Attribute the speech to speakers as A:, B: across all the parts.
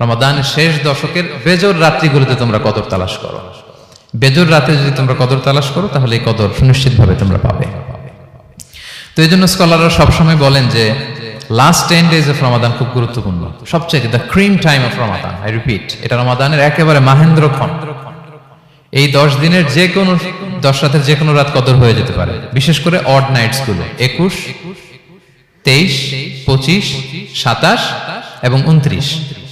A: রমাদানের শেষ দশকের বেজর রাত্রিগুলোতে তোমরা কদর তালাশ করো। বেজর রাতে যদি তোমরা কদর তালাশ করো, তাহলে এই কদর সুনিশ্চিত ভাবে তোমরা পাবে। তো এই জন্য স্কলাররা সবসময় বলেন যে last ten days of Ramadan খুব গুরুত্বপূর্ণ। সবচেয়ে the cream time of Ramadan I repeat এটা রমাদানের একেবারে মাহেন্দ্র ক্ষণ। এই দশ দিনের যে কোনো, দশ রাতের যে কোনো রাত কদর হয়ে যেতে পারে। বিশেষ করে অড নাইটসগুলো একুশ, তেইশ, পঁচিশ, সাতাশ এবং উনত্রিশ।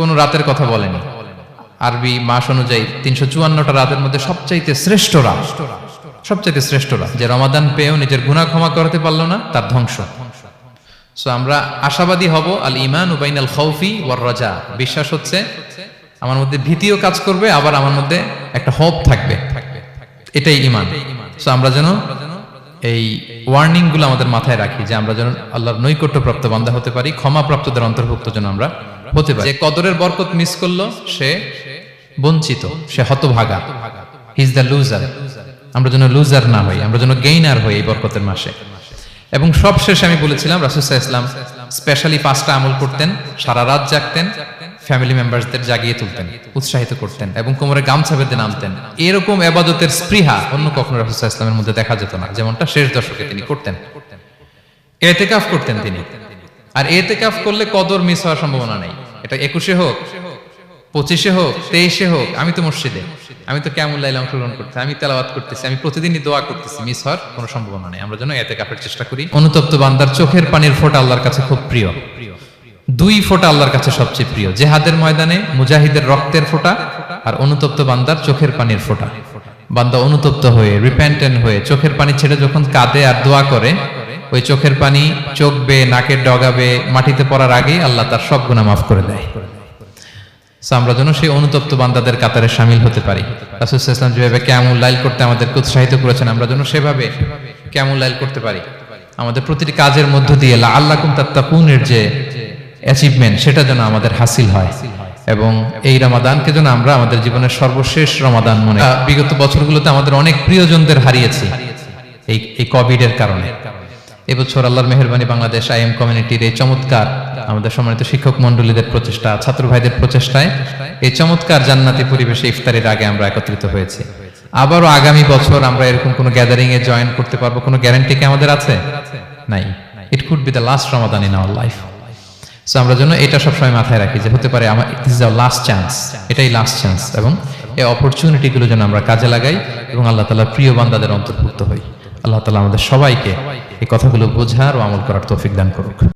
A: কোন রাতের কথা বলেনি। আরবি মাস অনুযায়ী তিনশো চুয়ান্নটা রাতের মধ্যে সবচাইতে শ্রেষ্ঠ রাত। সবচাইতে শ্রেষ্ঠ রাত। যে রমাদান পেয়েও নিজের গুণা ক্ষমা করতে পারল না, তার ধ্বংস। সো আমরা আশাবাদী হব, আল ইমান উবাইন আল খৌফি ওয়ার রাজা। বিশ্বাস হচ্ছে, আমার মধ্যে ভীতিও কাজ করবে, আবার আমার মধ্যে একটা হোপ থাকবে। এটাই ইমান সো আমরা যেন এই ওয়ার্নিংগুলো আমাদের মাথায় রাখি, যে আমরা যেন আল্লাহর নৈকট্য প্রাপ্ত বান্দা হতে পারি ক্ষমা প্রাপ্তদের অন্তর্ভুক্ত যেন আমরা হতে পারি। যে কদরের বরকত মিস করল সে বঞ্চিত সে হতভাগা। ইজ দ্য লুজার আমরা যেন লুজার না হই আমরা যেন গেইনার হই এই বরকতের মাসে। এবং সব শেষে আমি বলেছিলাম রাসুসাহ ইসলাম স্পেশালি পাঁচটা আমল করতেন সারা রাত জাগতেন ফ্যামিলি মেম্বারসদের জাগিয়ে তুলতেন উৎসাহিত করতেন এবং কোমরে গামছা বেঁধে নামতেন। এরকম এবাদতের স্পৃহা অন্য কখনো রাসুসাহ ইসলামের মধ্যে দেখা যেত না। যেমনটা শেষ দশকে তিনি করতেন। এতে এতেকাফ করতেন তিনি। আর এতেকাফ করলে কদর মিস হওয়ার সম্ভাবনা নেই। এটা একুশে হোক, পঁচিশে হোক, তেইশে হোক, আমি তো মসজিদে। আমি তো কেমন লাইলে অংশগ্রহণ করতেছি আমি তেলাওয়াত করতেছি, আমি প্রতিদিনই দোয়া করতেছি, মিস হওয়ার কোনো সম্ভাবনা নেই। আমরা যেন এতে কাপের চেষ্টা করি। অনুতপ্ত বান্দার চোখের পানির ফোঁটা আল্লাহর কাছে খুব প্রিয়। দুই ফোঁটা আল্লাহর কাছে সবচেয়ে প্রিয়, জেহাদের ময়দানে মুজাহিদের রক্তের ফোঁটা আর অনুতপ্ত বান্দার চোখের পানির ফোঁটা। বান্দা অনুতপ্ত হয়ে রিপেন্টেন্ট হয়ে, চোখের পানি ছেড়ে যখন কাঁদে আর দোয়া করে ওই চোখের পানি চোখ বে নাকের ডগাবে, মাটিতে পড়ার আগেই আল্লাহ তার সব গুণা মাফ করে দেয়। আমরা যেন সেই অনুতপ্ত বান্দাদের কাতারে সামিল হতে পারি। রাসুলাম যেভাবে কেমন লাইল করতে আমাদেরকে উৎসাহিত করেছেন, আমরা যেন সেভাবে কেমন লাইল করতে পারি। আমাদের প্রতিটি কাজের মধ্য দিয়ে আল্লাহ তাত্তাকুনের যে অ্যাচিভমেন্ট সেটা যেন আমাদের হাসিল হয়। এবং এই রমাদানকে যেন আমরা আমাদের জীবনের সর্বশেষ রমাদান মনে বিগত বছরগুলোতে আমাদের অনেক প্রিয়জনদের হারিয়েছি এই এই কোভিড এর কারণে। এবছর আল্লাহর মেহরবানি বাংলাদেশ আইএম কমিউনিটির এই চমৎকার আমাদের সম্মানিত শিক্ষক মন্ডলীদের প্রচেষ্টা, ছাত্র ভাইদের প্রচেষ্টায় এই চমৎকার জান্নাতি পরিবেশে ইফতারের আগে আমরা একত্রিত হয়েছি। আবারও আগামী বছর আমরা এরকম কোনো গ্যাদারিং এ জয়েন করতে পারব? কোনো গ্যারান্টি কি আমাদের আছে? নাই। It could be the last Ramadan in our life so আমরা যেন এটা সবসময় মাথায় রাখি যে হতে পারে আমার দিস ইজ লাস্ট চান্স এটাই লাস্ট চান্স এবং এই অপরচুনিটি গুলো যেন আমরা কাজে লাগাই এবং আল্লাহ তালা প্রিয় বান্দাদের অন্তর্ভুক্ত হই। আল্লাহ তালা আমাদের সবাইকে এই কথাগুলো বোঝার ও আমল করার তৌফিক দান করুক।